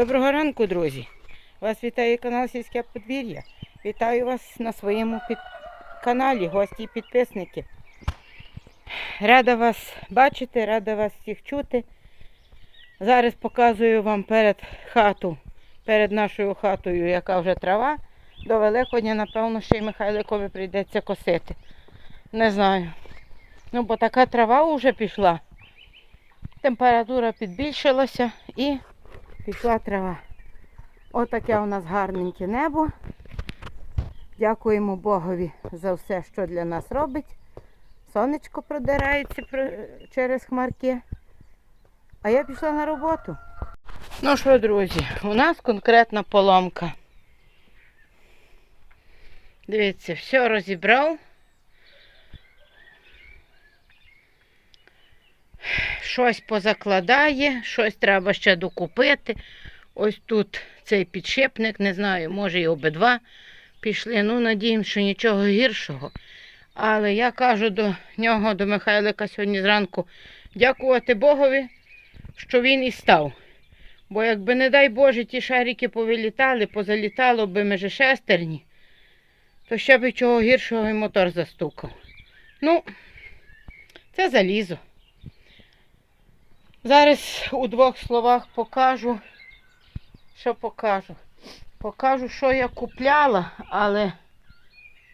Доброго ранку, друзі! Вас вітає канал Сільське подвір'я. Вітаю вас на своєму під... каналі, гості і підписники. Рада вас бачити, рада вас всіх чути. Зараз показую вам перед хату, перед нашою хатою, яка вже трава. До Великодня, напевно, ще й Михайликові прийдеться косити. Не знаю. Ну, бо така трава вже пішла. Температура підбільшилася і пішла трава. Отаке у нас гарненьке небо. Дякуємо Богові за все, що для нас робить. Сонечко продирається через хмарки. А я пішла на роботу. Ну що, друзі, у нас конкретна поломка. Дивіться, все розібрав. Щось позакладає, щось треба ще докупити. Ось тут цей підшипник, не знаю, може і обидва пішли. Ну, надіємося, що нічого гіршого. Але я кажу до нього, до Михайлика сьогодні зранку, дякувати Богові, що він і став. Бо якби, не дай Боже, ті шарики повилітали, позалітало би межі шестерні, то ще б чого гіршого і мотор застукав. Ну, це залізо. Зараз у двох словах покажу, що покажу. Покажу, що я купляла, але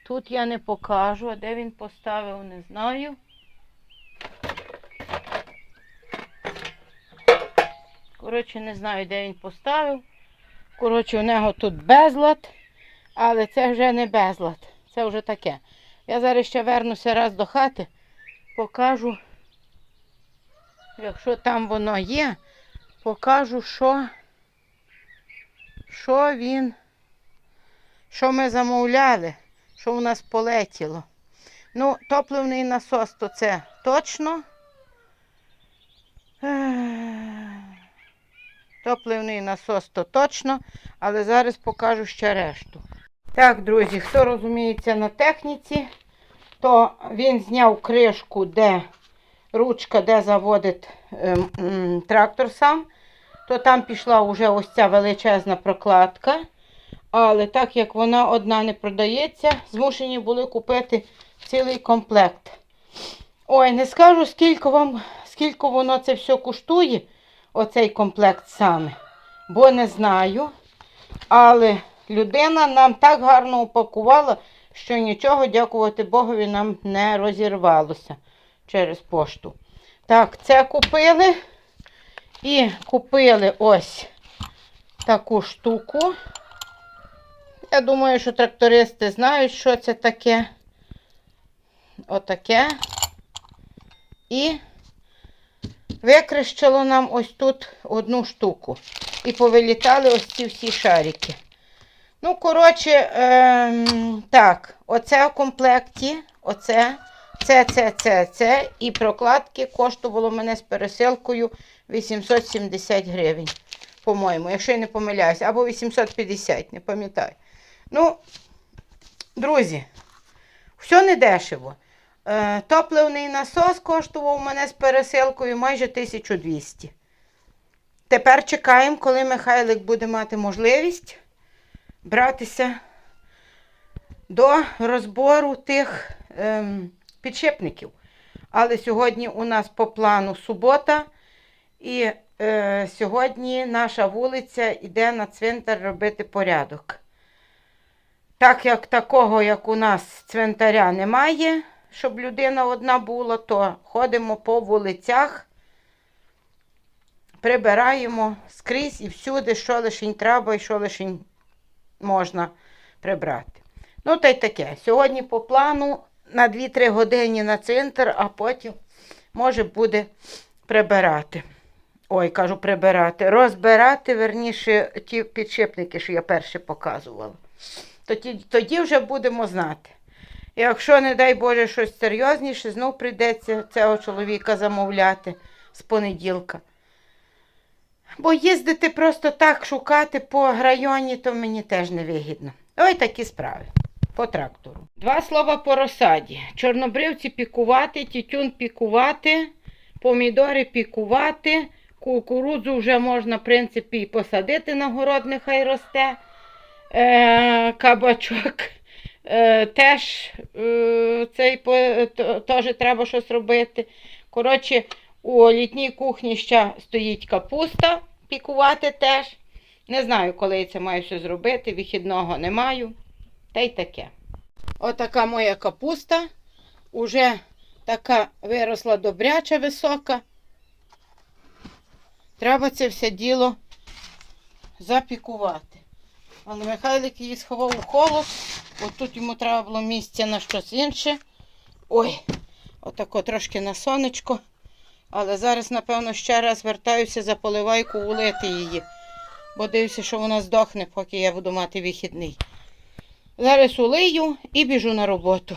тут я не покажу, а де він поставив, не знаю. Коротше, не знаю, де він поставив. Коротше, у нього тут безлад, але це вже не безлад. Це вже таке. Я зараз ще вернуся раз до хати, покажу. Якщо там воно є, покажу, що, що він, що ми замовляли, що у нас полетіло. Ну, топливний насос, то це точно. Топливний насос то точно, але зараз покажу ще решту. Так, друзі, хто розуміється на техніці, то він зняв кришку, де ручка, де заводить ем, трактор сам, то там пішла вже ось ця величезна прокладка. Але так як вона одна не продається, змушені були купити цілий комплект. Ой, не скажу, скільки вам, скільки воно це все коштує, оцей комплект саме, бо не знаю. Але людина нам так гарно упакувала, що нічого, дякувати Богові, нам не розірвалося через пошту. Так, це купили. І купили ось таку штуку. Я думаю, що трактористи знають, що це таке. Отаке. І викрищило нам ось тут одну штуку. І повилітали ось ці всі шарики. Ну, коротше, ем, так, оце в комплекті, оце, це, це, це, це. І прокладки коштувало мене з пересилкою 870 гривень, по-моєму, якщо я не помиляюся, або 850, не пам'ятаю. Ну, друзі, все не дешево. Е, топливний насос коштував мене з пересилкою майже 1200. Тепер чекаємо, коли Михайлик буде мати можливість братися до розбору тих ем, підшипників. Але сьогодні у нас по плану субота, і е, сьогодні наша вулиця йде на цвинтар робити порядок. Так як такого, як у нас цвинтаря немає, щоб людина одна була, то ходимо по вулицях, прибираємо скрізь і всюди, що лишень треба і що лишень можна прибрати. Ну, та й таке. Сьогодні по плану на 2-3 години на центр, а потім, може, буде прибирати. Ой, кажу, прибирати. Розбирати, верніше, ті підшипники, що я перше показувала. Тоді, тоді вже будемо знати. Якщо, не дай Боже, щось серйозніше, знов прийдеться цього чоловіка замовляти з понеділка. Бо їздити просто так шукати по районі, то мені теж не вигідно. Ой, такі справи. По трактору. Два слова по розсаді. Чорнобривці пікувати, тютюн пікувати, помідори пікувати, Кукурудзу вже можна, в принципі, і посадити на город, нехай росте. Е, кабачок е, теж, е, цей, теж треба щось робити. Коротше, у літній кухні ще стоїть капуста, пікувати теж. Не знаю, коли я це маю все зробити, вихідного не маю. Та й таке. Отака моя капуста. Уже така виросла добряча висока. Треба це все діло запікувати. Але Михайлик її сховав у холод, бо тут йому треба було місце на щось інше. Ой, отако трошки на сонечко. Але зараз, напевно, ще раз вертаюся за поливайку улити її. Бо дивлюся, що вона здохне, поки я буду мати вихідний. Зараз улию і біжу на роботу.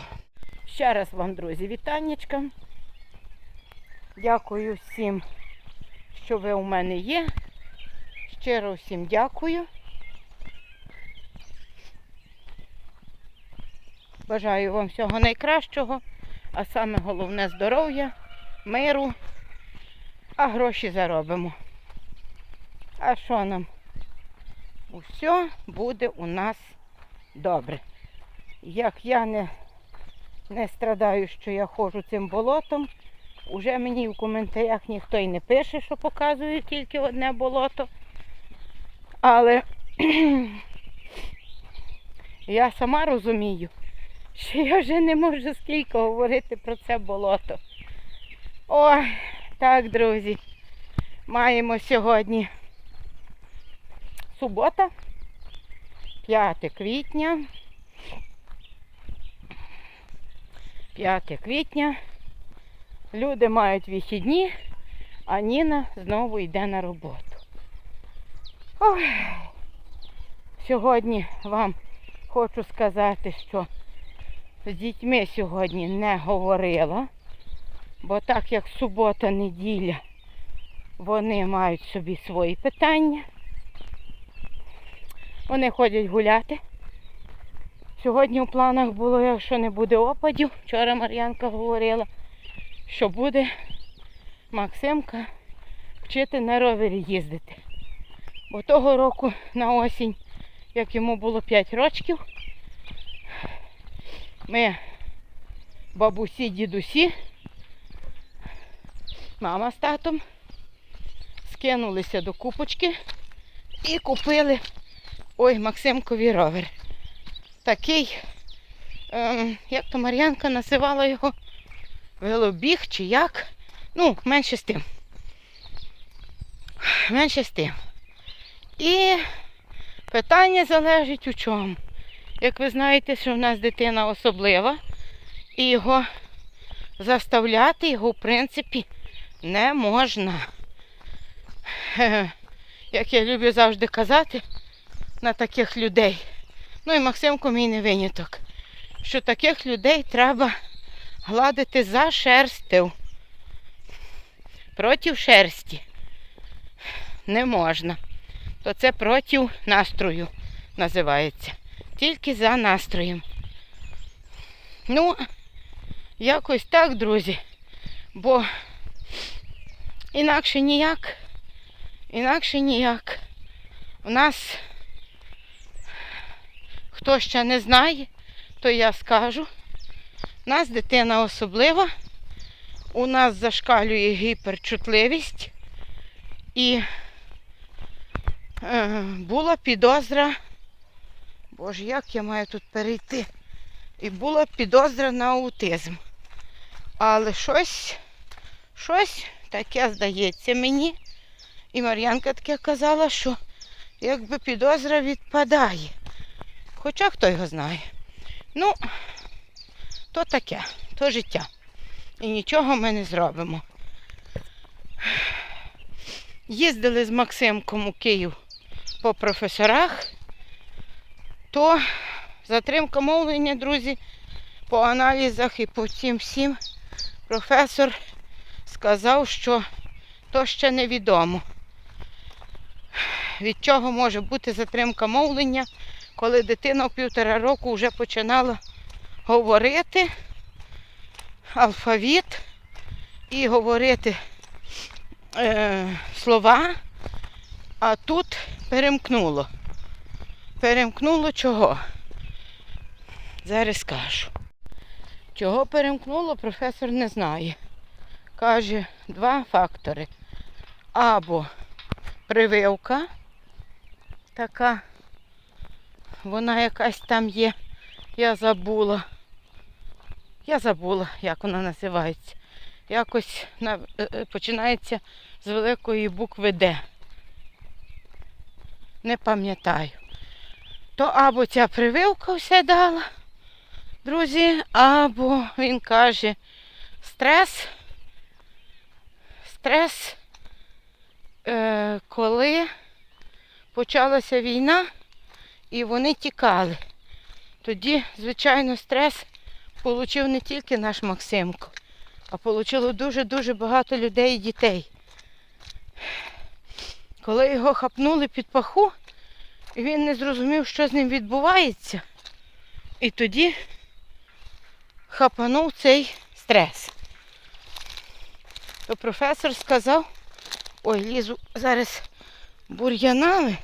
Ще раз вам, друзі, вітаннячка. Дякую всім, що ви у мене є. Щиро всім дякую. Бажаю вам всього найкращого, а саме головне здоров'я, миру, а гроші заробимо. А що нам? Усе буде у нас добре. Як я не, не страдаю, що я ходжу цим болотом, уже мені в коментарях ніхто й не пише, що показую тільки одне болото. Але я сама розумію, що я вже не можу скільки говорити про це болото. Ой, так, друзі, маємо сьогодні субота, 5 квітня. 5 квітня. Люди мають вихідні, а Ніна знову йде на роботу. Ой. Сьогодні вам хочу сказати, що з дітьми сьогодні не говорила, бо так як субота, неділя, вони мають собі свої питання. Вони ходять гуляти. Сьогодні у планах було, якщо не буде опадів, вчора Мар'янка говорила, що буде Максимка вчити на ровері їздити. Бо того року на осінь, як йому було 5 років, ми бабусі, дідусі, мама з татом скинулися до купочки і купили ой, Максимкові ровер. Такий, ем, як то Мар'янка називала його, велобіг чи як. Ну, менше з тим. Менше з тим. І питання залежить у чому. Як ви знаєте, що в нас дитина особлива, і його заставляти його, в принципі, не можна. Як я люблю завжди казати на таких людей. Ну і Максимко мій не виняток. Що таких людей треба гладити за шерстю. Проти шерсті не можна. То це проти настрою називається. Тільки за настроєм. Ну, якось так, друзі. Бо інакше ніяк. Інакше ніяк. У нас, хто ще не знає, то я скажу. У нас дитина особлива. У нас зашкалює гіперчутливість. І е, була підозра. Боже, як я маю тут перейти? І була підозра на аутизм. Але щось, щось таке здається мені. І Мар'янка таке казала, що якби підозра відпадає. Хоча хто його знає. Ну, то таке, то життя. І нічого ми не зробимо. Їздили з Максимком у Київ по професорах, то затримка мовлення, друзі, по аналізах і по цим всім професор сказав, що то ще невідомо. Від чого може бути затримка мовлення, коли дитина в півтора року вже починала говорити алфавіт і говорити е, слова, а тут перемкнуло. Перемкнуло чого? Зараз скажу. Чого перемкнуло, професор не знає. Каже, два фактори. Або прививка така, вона якась там є, я забула. Я забула, як вона називається. Якось е, е, починається з великої букви Д. Не пам'ятаю. То або ця прививка все дала, друзі, або він каже стрес. Стрес, е, коли почалася війна і вони тікали. Тоді, звичайно, стрес отримав не тільки наш Максимко, а отримало дуже-дуже багато людей і дітей. Коли його хапнули під паху, він не зрозумів, що з ним відбувається, і тоді хапанув цей стрес. То професор сказав, ой, лізу зараз бур'янами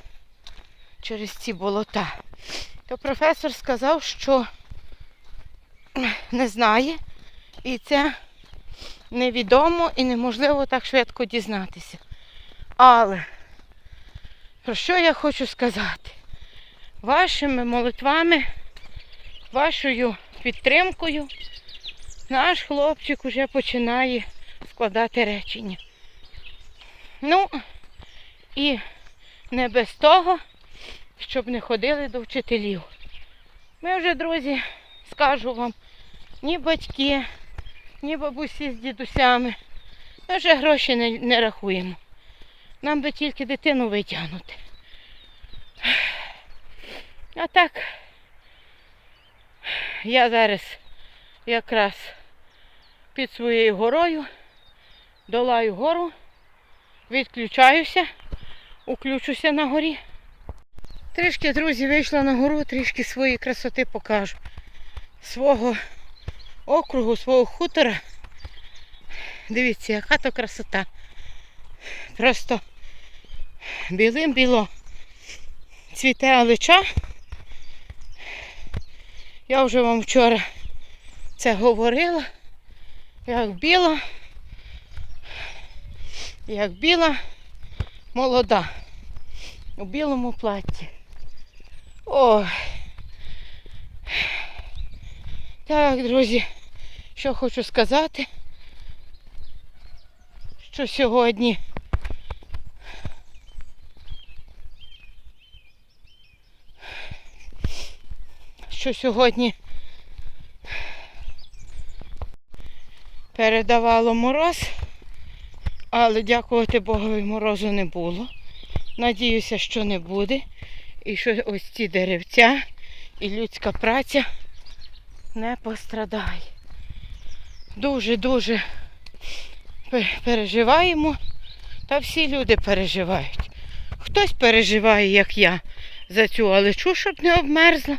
через ці болота. То професор сказав, що не знає, і це невідомо і неможливо так швидко дізнатися. Але про що я хочу сказати? Вашими молитвами, вашою підтримкою наш хлопчик уже починає складати речення. Ну, і не без того, щоб не ходили до вчителів. Ми вже, друзі, скажу вам, ні батьки, ні бабусі з дідусями. Ми вже гроші не, не рахуємо. Нам би тільки дитину витягнути. А так, я зараз якраз під своєю горою долаю гору, відключаюся, уключуся на горі. Трішки, друзі, вийшла на гору, трішки свої красоти покажу. Свого округу, свого хутора. Дивіться, яка то красота. Просто білим біло цвіте алича. Я вже вам вчора це говорила, як біла, як біла молода у білому платі. Ой. Так, друзі, що хочу сказати, що сьогодні що сьогодні передавало мороз, але дякувати Богові морозу не було. Надіюся, що не буде. І що ось ці деревця і людська праця не пострадає. Дуже-дуже переживаємо. Та всі люди переживають. Хтось переживає, як я, за цю алечу, щоб не обмерзла.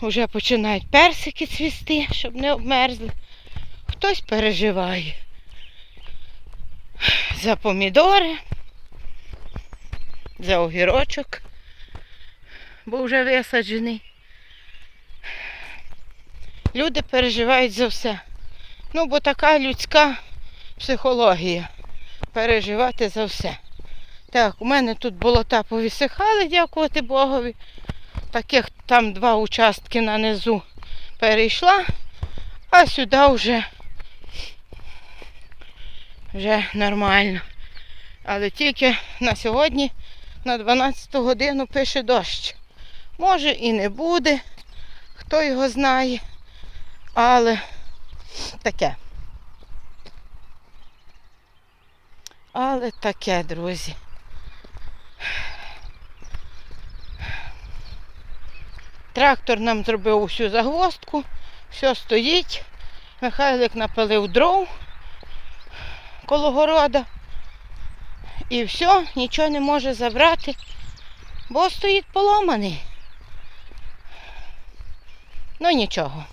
Уже починають персики цвісти, щоб не обмерзли. Хтось переживає за помідори, за огірочок, бо вже висаджений. Люди переживають за все. Ну, бо така людська психологія. Переживати за все. Так, у мене тут болота повісихали, дякувати Богові. Таких там два участки на низу перейшла, а сюди вже, вже нормально. Але тільки на сьогодні на 12 годину пише дощ. Може і не буде, хто його знає, але таке. Але таке, друзі. Трактор нам зробив усю загвоздку, все стоїть. Михайлик напилив дров коло города. І все, нічого не може забрати, бо стоїть поломаний. Ну нічого.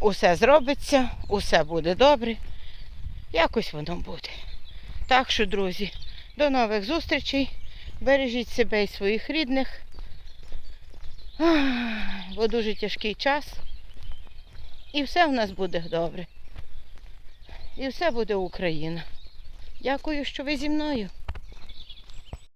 Усе зробиться, усе буде добре. Якось воно буде. Так що, друзі, до нових зустрічей. Бережіть себе і своїх рідних. Бо дуже тяжкий час. І все в нас буде добре. І все буде Україна. Дякую, що ви зі мною.